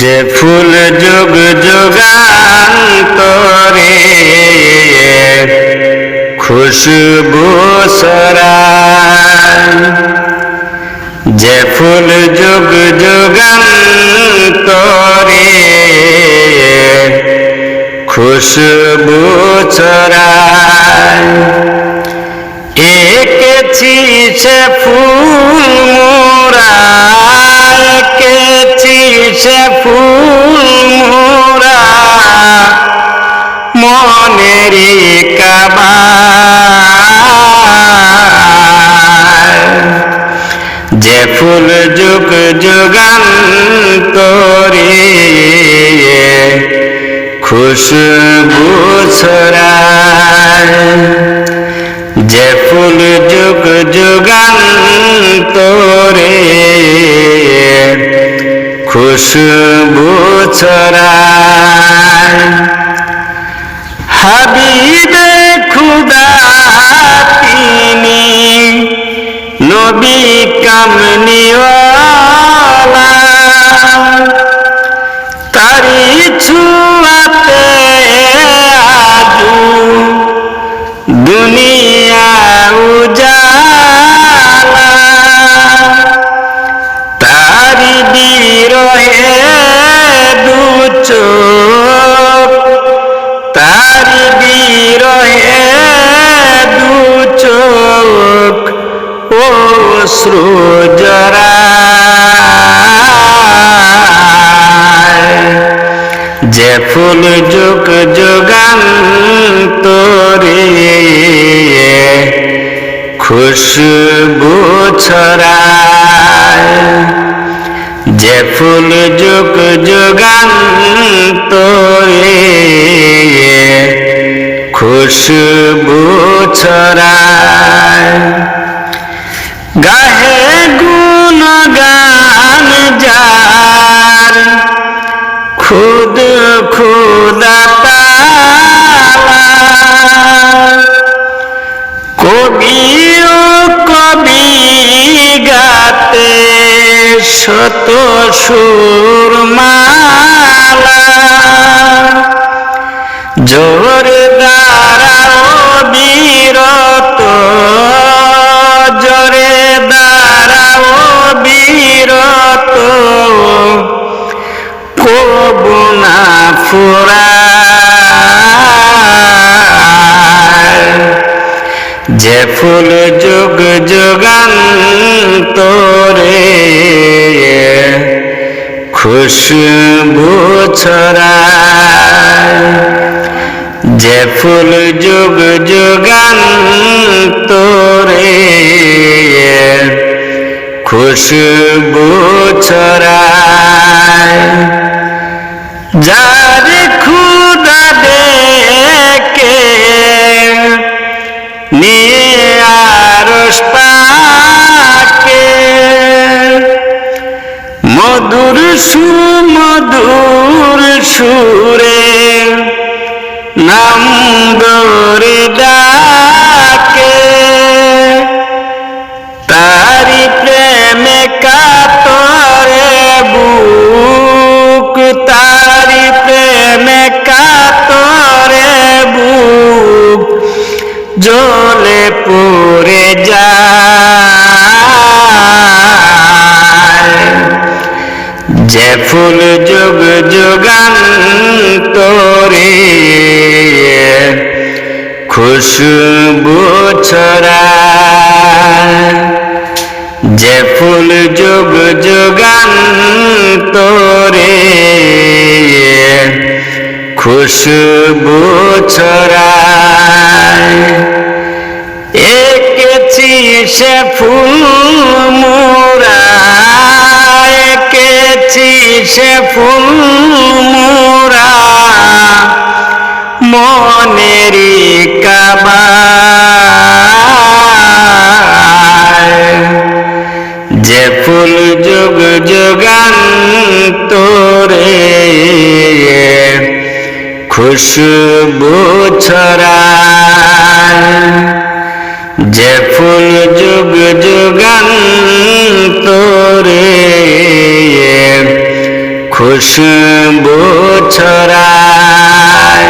যে ফুল যুগ যুগান্তরে খুশবু যে ফুল যুগ যুগান্তরে খুশবু ছড়ায় একেছি সে ফুল মোরা। খুশবু ছড়ায় যে ফুল যুগ যুগান্তরে খুশবু ছড়ায় হাবিবে খুদা তিনি নবী কামনিওয়ালা তারি বিরহে দু চোখ, ও সৃজরায় যে ফুল যুগ যুগান্তরে খুশবু ছড়ায়। যে ফুল যুগ যুগান্তরে খুশবু ছড়ায় গাহে গুণ গান যার, খুদ খুদা তালা কবি গাতে শত সুর মালা জোর যে ফুল যুগ যুগান্তরে খুশবু ছড়ায়। যে ফুল যুগ যুগান্তরে খুশবু ছড়ায়। যার খুদা ডেকে সুমধুর সুরে নাম ডাকে যে ফুল যুগ যুগান্তরে খুশবু ছড়ায় যে ফুল যুগ যুগান্তরে খুশবু ছড়ায় একেছি সে ফুল মোরা। সে ফুল মোরা মনেরি কাবায়। যে ফুল যুগ যুগান্তরে খুশবু ছড়ায়। যে ফুল যুগ যুগান্তরে খুশবু ছড়ায়।